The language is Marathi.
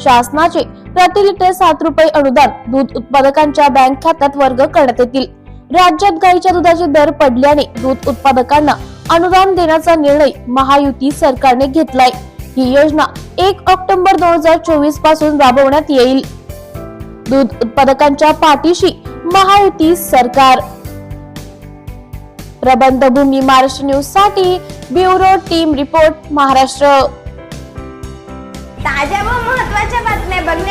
शासनाचे प्रति लिटर सात रुपये अनुदान दूध उत्पादकांच्या बँक खात्यात वर्ग करण्यात येतील. राज्यात गाईच्या दुधाचे दर पडल्याने दूध उत्पादकांना अनुदान देण्याचा निर्णय महायुती सरकारने घेतलाय. ही योजना एक ऑक्टोबर दोन हजार चोवीसपासून राबवण्यात येईल. दूध उत्पादकांच्या पाठीशी महायुती सरकार. प्रबंधभूमी महाराष्ट्र न्यूजसाठी ब्युरो टीम रिपोर्ट महाराष्ट्र. ताज्या व महत्त्वाच्या बातम्या बघण्यासाठी